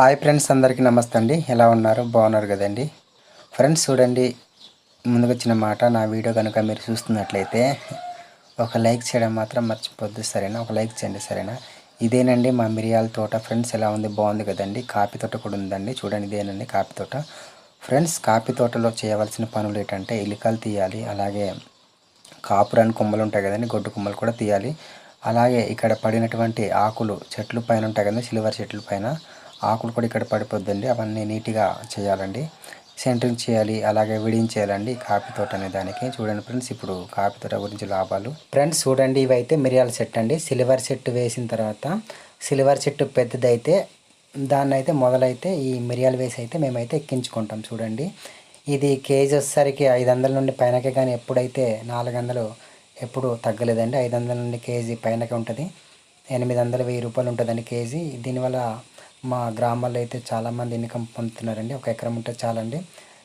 Hi friends అందరికీ నమస్తే అండి. ఎలా ఉన్నారు? బాగున్నారు కదండి. ఫ్రెండ్స్ చూడండి ముందుకు వచ్చిన మాట నా వీడియో కనుక మీరు చూస్తున్నట్లయితే ఒక లైక్ చేయడం మాత్రం మర్చిపోద్దు సరేనా? ఒక లైక్ చేయండి సరేనా? ఇదేనండి మా మిరియాల తోట. ఫ్రెండ్స్ ఎలా ఉంది? బాగుంది కదండి. కాఫీ తోట కూడా ఉందండి. చూడండి ఇదేనండి కాఫీ తోట. ఫ్రెండ్స్ కాఫీ తోటలో చేయవలసిన పనులు ఏంటంటే ఇలికలు తీయాలి. అలాగే కాపురాని కొమ్మలు ఉంటాయి కదండి. గొడ్డు కొమ్మలు కూడా తీయాలి. అలాగే ఇక్కడ పడినటువంటి ఆకులు చెట్లు పైన ఉంటాయి కదండి. సిల్వర్ చెట్ల పైన. ఆకులు కూడా ఇక్కడ పడిపోద్దండి. అవన్నీ నీట్గా చేయాలండి. సెంటరింగ్ చేయాలి అలాగే విడించేయాలండి కాఫీ తోట అనే దానికి. చూడండి ఫ్రెండ్స్ ఇప్పుడు కాఫీ తోట గురించి లాభాలు. ఫ్రెండ్స్ చూడండి ఇవైతే మిరియాల చెట్టు అండి. సిల్వర్ చెట్టు వేసిన తర్వాత సిల్వర్ చెట్టు పెద్దదైతే దాన్ని అయితే మొదలైతే ఈ మిరియాలు వేసి అయితే మేమైతే ఎక్కించుకుంటాం చూడండి. ఇది కేజీ వచ్చేసరికి ఐదు వందల నుండి పైనకే కానీ ఎప్పుడైతే నాలుగు వందలు ఎప్పుడు తగ్గలేదండి. ఐదు వందల నుండి కేజీ పైనకే ఉంటుంది. ఎనిమిది వందలు వెయ్యి రూపాయలు ఉంటుందండి కేజీ. దీనివల్ల మా గ్రామాల్లో అయితే చాలామంది ఇన్కమ్ పొందుతున్నారండి. ఒక ఎకరం ఉంటే చాలండి.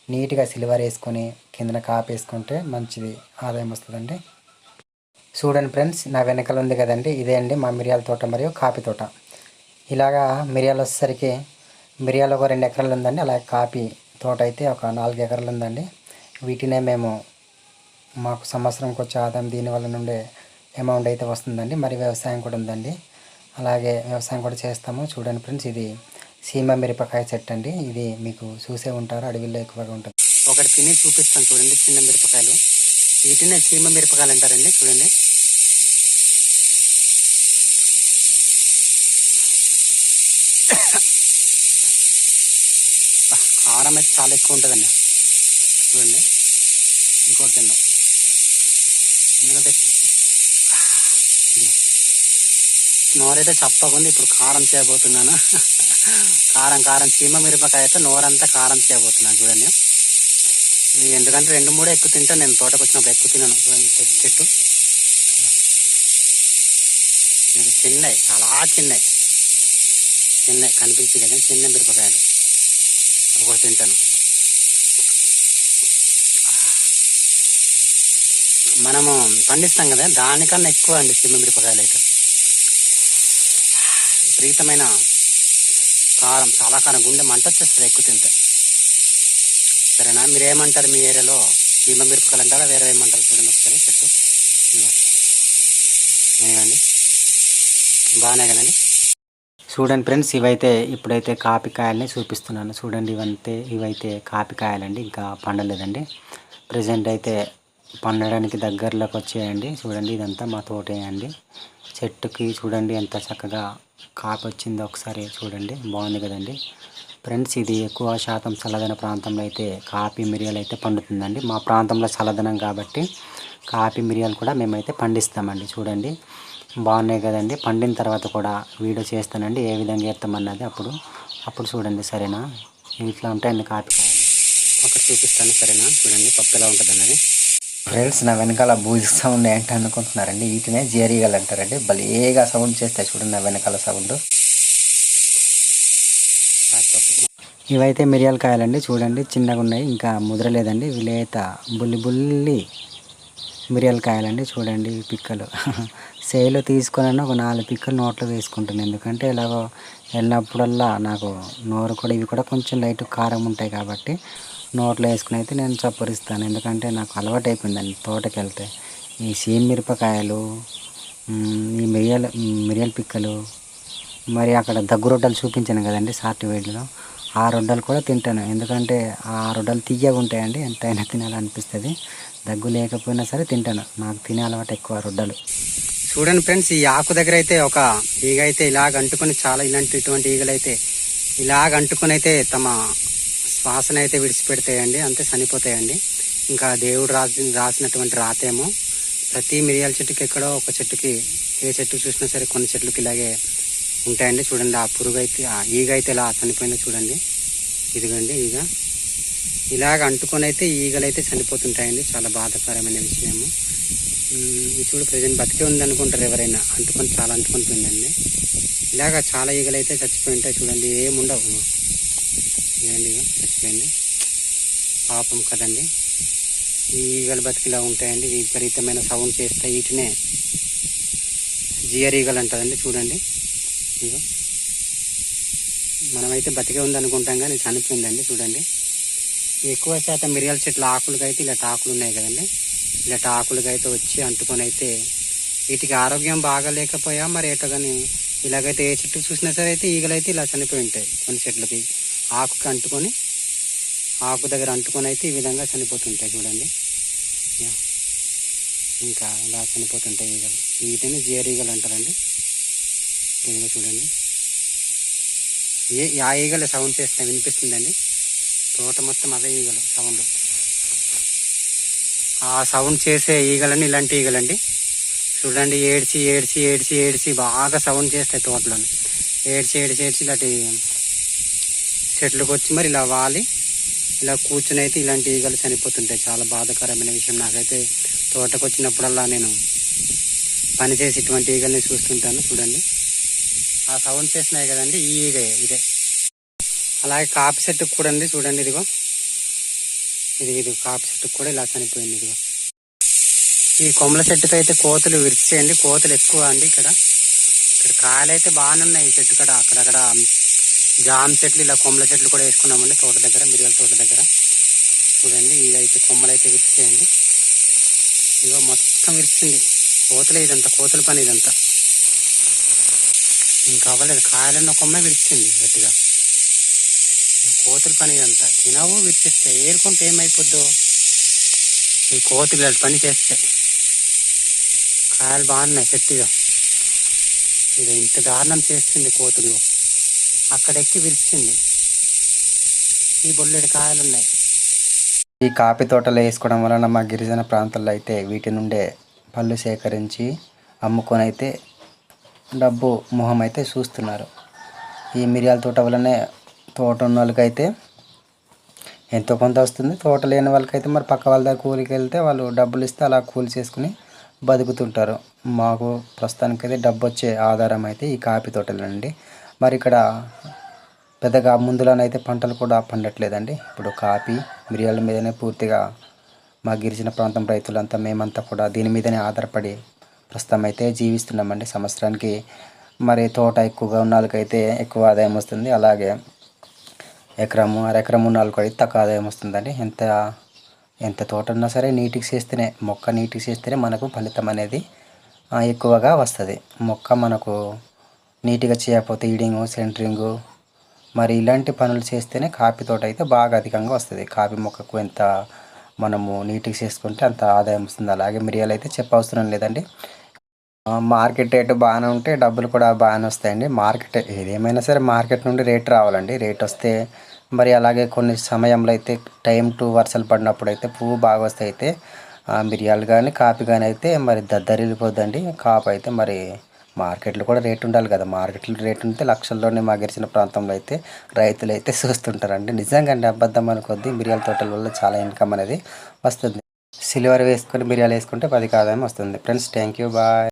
నీట్గా సిల్వర్ వేసుకొని కిందన కాపు వేసుకుంటే మంచిది ఆదాయం వస్తుందండి. చూడండి ఫ్రెండ్స్ నా వెనకాల ఉంది కదండి. ఇదే అండి మా మిరియాల తోట మరియు కాఫీ తోట. ఇలాగా మిరియాలు వచ్చేసరికి మిరియాలు ఒక రెండు ఎకరాలు ఉందండి. అలాగే కాఫీ తోట అయితే ఒక నాలుగు ఎకరాలు ఉందండి. వీటినే మేము మాకు సంవత్సరంకి వచ్చే ఆదాయం దీనివల్ల నుండే అమౌంట్ అయితే వస్తుందండి. మరి వ్యవసాయం కూడా ఉందండి. అలాగే వ్యవసాయం కూడా చేస్తాము. చూడండి ఫ్రెండ్స్ ఇది సీమ మిరపకాయ చెట్టు అండి. ఇది మీకు చూసే ఉంటారు అడవిలో ఎక్కువగా ఉంటుంది. ఒకటి తిని చూపిస్తాను చూడండి చిన్న మిరపకాయలు. వీటినే సీమ మిరపకాయలు అంటారండి చూడండి. కారం అయితే చాలా ఎక్కువ ఉంటుందండి. చూడండి. ఇంకోటి తిందాం ఎందుకంటే ఇదిగో. నోరైతే చప్పకుంది ఇప్పుడు కారం చేయబోతున్నాను. కారం కారం చీమ మిరపకాయ అయితే నోరంతా కారం చేయబోతున్నాను చూడండి. ఎందుకంటే రెండు మూడే ఎక్కువ తింటాను నేను తోటకు వచ్చినప్పుడు ఎక్కువ తిన్నాను చెట్టు ఇది చిన్నవి చాలా చిన్నవి. చిన్నవి కనిపించి కదా చిన్న మిరపకాయలు. ఒకటి తింటాను. మనము పండిస్తాం కదా దానికన్నా ఎక్కువ అండి సీమ మిరపకాయలు అయితే. విపరీతమైన కారం చాలా కారం గుండె మంట వచ్చేస్తుంది ఎక్కువ తింటే. సరేనా? మీరు ఏమంటారు మీ ఏరియాలో? చీమ మిరపకాయలు అంటారా? వేరే ఏమంటారు? చూడండి ఒకసారి చెట్టు. అండి బాగానే కదండి? చూడండి ఫ్రెండ్స్ ఇవైతే ఇప్పుడైతే కాపికాయల్ని చూపిస్తున్నాను. చూడండి ఇవంతే ఇవైతే కాపికాయలండి. ఇంకా పండలేదండి. ప్రజెంట్ అయితే పండడానికి దగ్గరలోకి వచ్చాయండి. చూడండి ఇదంతా మా తోటే అండి. చెట్టుకి చూడండి ఎంత చక్కగా కాపు వచ్చింది ఒకసారి చూడండి. బాగుంది కదండి. ఫ్రెండ్స్ ఇది ఎక్కువ శాతం చల్లదన ప్రాంతంలో అయితే కాపీ మిరియాలు అయితే పండుతుందండి. మా ప్రాంతంలో చల్లదనం కాబట్టి కాపీ మిరియాలు కూడా మేమైతే పండిస్తామండి. చూడండి. బాగున్నాయి కదండి. పండిన తర్వాత కూడా వీడియో చేస్తానండి. ఏ విధంగా ఏస్తామన్నది అప్పుడు అప్పుడు చూడండి. సరేనా? ఇట్లా ఉంటాయండి కాపికాయలు ఒకటి చూపిస్తాను. సరేనా? చూడండి. పప్పు ఎలా ఉంటుంది అన్నది ఫ్రెండ్స్ నా వెనకాల బూజు సౌండ్ ఏంటి అనుకుంటున్నారండి? వీటినే జేరీగలు అంటారండి. భలేగా సౌండ్ చేస్తాయి చూడండి నా వెనకాల సౌండ్ ఇవైతే మిరియాల కాయలండి. చూడండి చిన్నగా ఉన్నాయి ఇంకా ముద్రలేదండి విలేత బుల్లి బుల్లి మిరియాల కాయలండి. చూడండి పిక్కలు. సేలో తీసుకొని ఒక నాలుగు పిక్కలు నోట్లో వేసుకుంటాను. ఎందుకంటే ఇలాగో వెళ్ళినప్పుడల్లా నాకు నోరు కూడా ఇవి కూడా కొంచెం లైట్ కారం ఉంటాయి కాబట్టి నోట్లో వేసుకుని అయితే నేను చప్పరిస్తాను. ఎందుకంటే నాకు అలవాటు అయిపోయిందండి తోటకి వెళ్తే ఈ సీమ్ మిరపకాయలు ఈ మిరియాల మిరియాల పిక్కలు మరి అక్కడ దగ్గు రొడ్డలు చూపించాను కదండి సాఫ్ట్వేర్లో ఆ రొడ్డలు కూడా తింటాను. ఎందుకంటే ఆ రొడ్డలు తీయగా ఉంటాయండి ఎంతైనా తినాలనిపిస్తుంది. దగ్గు లేకపోయినా సరే తింటాను. నాకు తినే అలవాటు ఎక్కువ రొడ్డలు చూడండి ఫ్రెండ్స్ ఈ ఆకు దగ్గర అయితే ఒక ఈగ అయితే ఇలాగ అంటుకొని చాలా ఇలాంటి ఇటువంటి ఈగలు అయితే ఇలాగ అంటుకొని అయితే తమ వాసన అయితే విడిచిపెడతాయండి అంతే చనిపోతాయండి. ఇంకా దేవుడు రాసి రాసినటువంటి రాతేమో ప్రతి మిరియాల చెట్టుకి ఎక్కడో ఒక చెట్టుకి ఏ చెట్టు చూసినా సరే కొన్ని చెట్లకి ఇలాగే ఉంటాయండి చూడండి. ఆ పురుగు అయితే ఆ ఈగ అయితే ఇలా చనిపోయిందో చూడండి. ఇదిగండి ఈగ. ఇలాగ అంటుకొని అయితే ఈగలు అయితే చనిపోతుంటాయండి. చాలా బాధాకరమైన విషయము. ఉమ్, చూడు ప్రజెంట్ బతికే ఉంది అనుకుంటారు ఎవరైనా. అంటుకొని చాలా అంటుకొని పోయిందండి ఇలాగ చాలా ఈగలు అయితే చచ్చిపోయి ఉంటాయి చూడండి. ఏముండవు. ఇదండి ఇగో చచ్చిపోయింది పాపం కదండి. ఈగలు బతికిలా ఉంటాయండి విపరీతమైన సౌండ్ చేస్తే వీటినే జియర్ ఈగలు అంటుందండి చూడండి. ఇగో. మనమైతే బతికే ఉందనుకుంటాం కానీ చనిపోయిందండి చూడండి. ఎక్కువ శాతం మిరియాల చెట్ల ఆకులకి అయితే ఇలా ఆకులు ఉన్నాయి కదండి. ఇలా ఆకులకి అయితే వచ్చి అంటుకొని అయితే వీటికి ఆరోగ్యం బాగాలేకపోయా మరి ఏటో కానీ ఇలాగైతే ఏ చెట్టు చూసినా సరే అయితే ఈగలైతే ఇలా చనిపోయి ఉంటాయి కొన్ని చెట్లకి. ఆకుకి అంటుకొని ఆకు దగ్గర అంటుకొని అయితే ఈ విధంగా చనిపోతుంటాయి చూడండి. ఇంకా ఇలా చనిపోతుంటాయి ఈగలు. వీటిని జియర్ ఈగలు అంటారండి. దీనిలో చూడండి. ఏ ఆ ఈగలు సౌండ్ చేస్తే వినిపిస్తుందండి? తోట మొత్తం అవే ఈగలు సౌండ్ ఆ సౌండ్ చేసే ఈగలని ఇలాంటి ఈగలండి. చూడండి ఏడ్చి ఏడ్చి ఏడ్చి ఏడ్చి బాగా సౌండ్ చేస్తాయి తోటలోని. ఏడ్చి ఏడ్చి ఏడ్చి ఇలాంటి చెట్లకు వచ్చి మరి ఇలా వాలి. ఇలా కూర్చుని అయితే ఇలాంటి ఈగలు చనిపోతుంటాయి. చాలా బాధాకరమైన విషయం. నాకైతే తోటకు వచ్చినప్పుడల్లా నేను పని చేసి ఇటువంటి ఈగల్ని చూస్తుంటాను. చూడండి. ఆ సౌండ్ చేసినాయి కదండి. ఈ ఈగ ఇదే. అలాగే కాపీ చెట్టుకు కూడా అండి చూడండి ఇదిగో. ఇది ఇది కాపీ చెట్టుకు కూడా ఇలా చనిపోయింది. ఇదిగో. ఈ కొమ్మల చెట్టుకు అయితే కోతులు విరిచేయండి. కోతులు ఎక్కువ అండి ఇక్కడ. ఇక్కడ కాయలు అయితే బాగానే ఉన్నాయి. ఈ చెట్టు కడ అక్కడక్కడ జామ చెట్లు ఇలా కొమ్మల చెట్లు కూడా వేసుకున్నామండి తోట దగ్గర మిరియాల తోట దగ్గర. చూడండి ఇదైతే కొమ్మలు అయితే విరిచేయండి. ఇగో మొత్తం విరిచింది. కోతులే ఇదంతా కోతుల పని ఇదంతా. ఇంకా అవ్వలేదు కాయలున్న కొమ్మే విరిచింది గట్టిగా. కోతుల పని ఇదంతా. తినవు విరిచిస్తే ఏరుకుంటే ఏమైపోద్దో? ఈ కోతులు ఇలాంటి పని చేస్తే. కాయలు బాగున్నాయి చెట్టుగా ఇది ఇంత దారుణం చేస్తుంది కోతులు. అక్కడెక్కి పిలిచింది. ఈ బొల్లెడు కాయలు ఉన్నాయి ఈ కాఫీ తోటలు వేసుకోవడం వలన మా గిరిజన ప్రాంతాల్లో అయితే వీటి నుండే పళ్ళు సేకరించి అమ్ముకొని అయితే డబ్బు మొహం అయితే చూస్తున్నారు. ఈ మిరియాల తోట వల్లనే తోట ఉన్న వాళ్ళకైతే ఎంతో కొంత వస్తుంది. తోట లేని వాళ్ళకైతే మరి పక్క వాళ్ళ దగ్గర కూలికి వెళ్తే వాళ్ళు డబ్బులు ఇస్తే అలా కూలి చేసుకుని బతుకుతుంటారు. మాకు ప్రస్తుతానికైతే డబ్బు వచ్చే ఆధారం అయితే ఈ కాఫీ తోటలండి మరి ఇక్కడ పెద్దగా ముందులోనైతే పంటలు కూడా పండట్లేదండి. ఇప్పుడు కాఫీ మిరియాల మీదనే పూర్తిగా మా గిరిజన ప్రాంతం రైతులంతా మేమంతా కూడా దీని మీదనే ఆధారపడి ప్రస్తుతం అయితే జీవిస్తున్నామండి సంవత్సరానికి. మరి తోట ఎక్కువగా ఉన్నాళ్ళకైతే ఎక్కువ ఆదాయం వస్తుంది. అలాగే ఎకరము అరెకరం ఎకరము అయితే తక్కువ ఆదాయం వస్తుందండి. ఎంత ఎంత తోట ఉన్నా సరే నీటికి చేస్తేనే మొక్క నీటికి చేస్తేనే మనకు ఫలితం అనేది ఎక్కువగా వస్తుంది. మొక్క మనకు నీట్గా చేయకపోతే ఈడింగు సెంటరింగు మరి ఇలాంటి పనులు చేస్తేనే కాఫీ తోట అయితే బాగా అధికంగా వస్తుంది. కాఫీ మొక్కకు ఎంత మనము నీట్గా చేసుకుంటే అంత ఆదాయం వస్తుంది. అలాగే మిరియాలు అయితే చెప్పవసరం లేదండి. మార్కెట్ రేటు బాగానే ఉంటే డబ్బులు కూడా బాగానే వస్తాయండి. మార్కెట్ ఏదేమైనా సరే మార్కెట్ నుండి రేట్ రావాలండి. రేట్ వస్తే మరి అలాగే కొన్ని సమయంలో అయితే టైం టు వర్షాలు పడినప్పుడు అయితే పువ్వు బాగా వస్తే అయితే మిరియాలు కానీ కాఫీ కానీ అయితే మరి దద్దరిల్లిపోద్దండి కాపు అయితే మరి మార్కెట్లో కూడా రేట్ ఉండాలి కదా. మార్కెట్లో రేట్ ఉంటే లక్షల్లోనే మా గెలిచిన ప్రాంతంలో అయితే రైతులు అయితే చూస్తుంటారండి. నిజంగా అండి అబద్ధం అనుకోద్ది. మిరియాల తోటల వల్ల చాలా ఇన్కమ్ అనేది వస్తుంది. సిల్వర్ వేసుకొని మిరియాలు వేసుకుంటే పది కాదని వస్తుంది. Friends thank you bye.